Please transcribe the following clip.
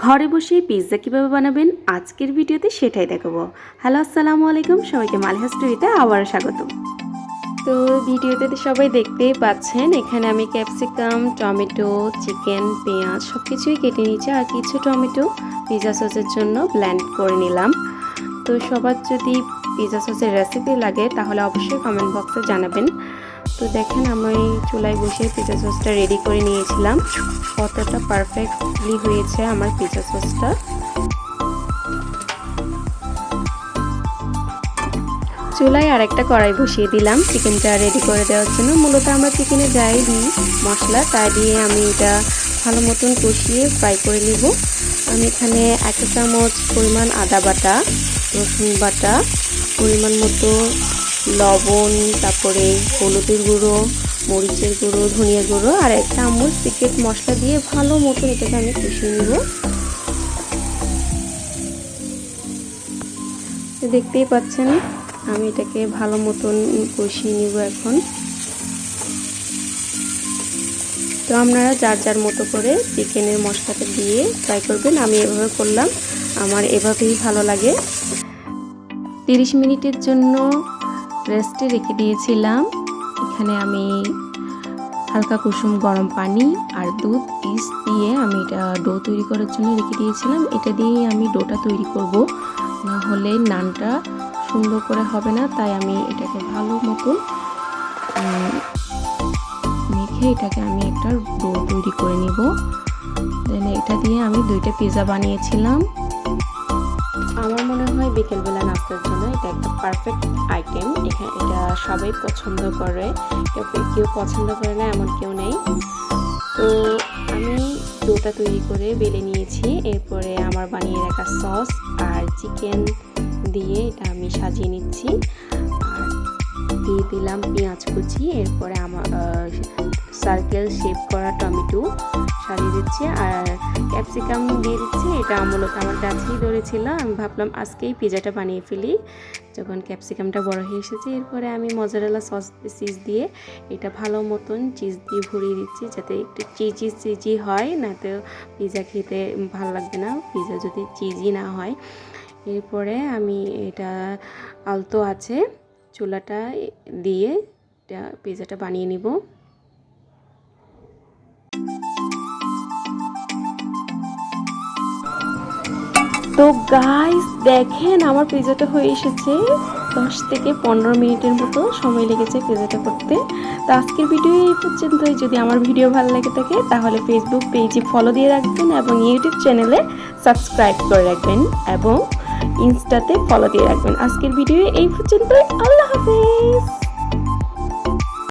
ঘরে বসে পিৎজা কীভাবে বানাবেন আজকের ভিডিওতে সেটাই দেখাবো। হ্যালো আসসালামু আলাইকুম। সবাইকে মালিহা স্টোরিতে আবারও স্বাগত তো ভিডিওতে সবাই দেখতেই পাচ্ছেন, এখানে আমি ক্যাপসিকাম টমেটো চিকেন পেঁয়াজ সব কিছুই কেটে নিয়েছি আর কিছু টমেটো পিৎজা সসের জন্য ব্ল্যান্ড করে নিলাম। তো সবার যদি পিৎজা সসের রেসিপি লাগে তাহলে অবশ্যই কমেন্ট বক্সে জানাবেন। তো দেখেন, আমি চুলায় বসে পিৎজা সসটা রেডি করে নিয়েছিলাম। কতটা পারফেক্টলি হয়েছে আমার পিৎজা সসটা চুলায় আরেকটা কড়াই বসিয়ে দিলাম চিকেনটা রেডি করে দেওয়ার জন্য। মূলত আমরা চিকেনে যাই দিই মশলা, তা দিয়ে আমি এটা ভালো মতন কষিয়ে ফ্রাই করে নিব। আমি এখানে এক চামচ পরিমাণ আদা বাটা, রসুন বাটা, পরিমাণ মতো লবণ, তারপরে হলুদের গুঁড়ো, মরিচের গুঁড়ো, ধনিয়া গুঁড়ো, আর এক চামচ সিক্রেট মশলা দিয়ে ভালো মতো এটাকে আমি কষিয়ে নিব। দেখতেই পাচ্ছেন, আমি এটাকে ভালো মতন কষিয়ে নিব এখন। তো আপনারা যার যার মতো করে চিকেনের মশলাটা দিয়ে ট্রাই করবেন, আমি এভাবে করলাম, আমার এভাবেই ভালো লাগে। তিরিশ মিনিটের জন্য রেস্টে রেখে দিয়েছিলাম। এখানে আমি হালকা কুসুম গরম পানি আর দুধ ইস দিয়ে আমি এটা ডো তৈরি করার জন্য রেখে দিয়েছিলাম। এটা দিয়েই আমি ডোটা তৈরি করব। না হলে নানটা সুন্দর করে হবে না, তাই আমি এটাকে ভালো মতন মেখে এটাকে আমি একটা ডো তৈরি করে নিব। দেন এটা দিয়ে আমি দুইটা পিৎজা বানিয়েছিলাম। আমার মনে হয় বিকেলবেলা নাস্তার জন্য এটা একটা পারফেক্ট আইটেম এখানে এটা সবাই পছন্দ করে। কেউ কেউ পছন্দ করে না, এমন কেউ নেই। তো আমি ডোটা তৈরি করে বেলে নিয়েছি। এরপরে আমার বানিয়ে রাখা সস আর চিকেন দিয়ে এটা আমি সাজিয়ে নিচ্ছি। আর দিয়ে দিলাম পেঁয়াজ কুচি। এরপরে আমার সার্কেল শেপ করা টমেটো সাজিয়ে দিচ্ছি আর ক্যাপসিকাম দিয়ে দিচ্ছি। এটা মূলত আমার কাছেই ধরেছিল। আমি ভাবলাম আজকেই পিজাটা বানিয়ে ফেলি। যখন ক্যাপসিকামটা বড় হয়ে এসেছে, এরপরে আমি মজারেলা সস চিজ দিয়ে এটা ভালো মতন চিজ দিয়ে ভরিয়ে দিচ্ছি, যাতে একটু চিজি চিজি হয়, না তো পিজা খেতে ভালো লাগবে না। পিজা যদি চিজি না হয়। এরপরে আমি এটা আলতো আছে, চুলাটা দিয়ে পিজাটা বানিয়ে নিব। তো গাইস দেখেন আমার পিজাটা হয়ে এসেছে। দশ থেকে পনেরো মিনিটের মতো সময় লেগেছে পিজাটা করতে। তো আজকের ভিডিও এই পর্যন্তই। যদি আমার ভিডিও ভালো লেগে থাকে, তাহলে ফেসবুক পেজে ফলো দিয়ে রাখবেন এবং ইউটিউব চ্যানেলে সাবস্ক্রাইব করে রাখবেন এবং ইনস্টাতে ফলো দিয়ে রাখবেন। আজকের ভিডিও এই পর্যন্তই। আল্লাহ হাফেজ!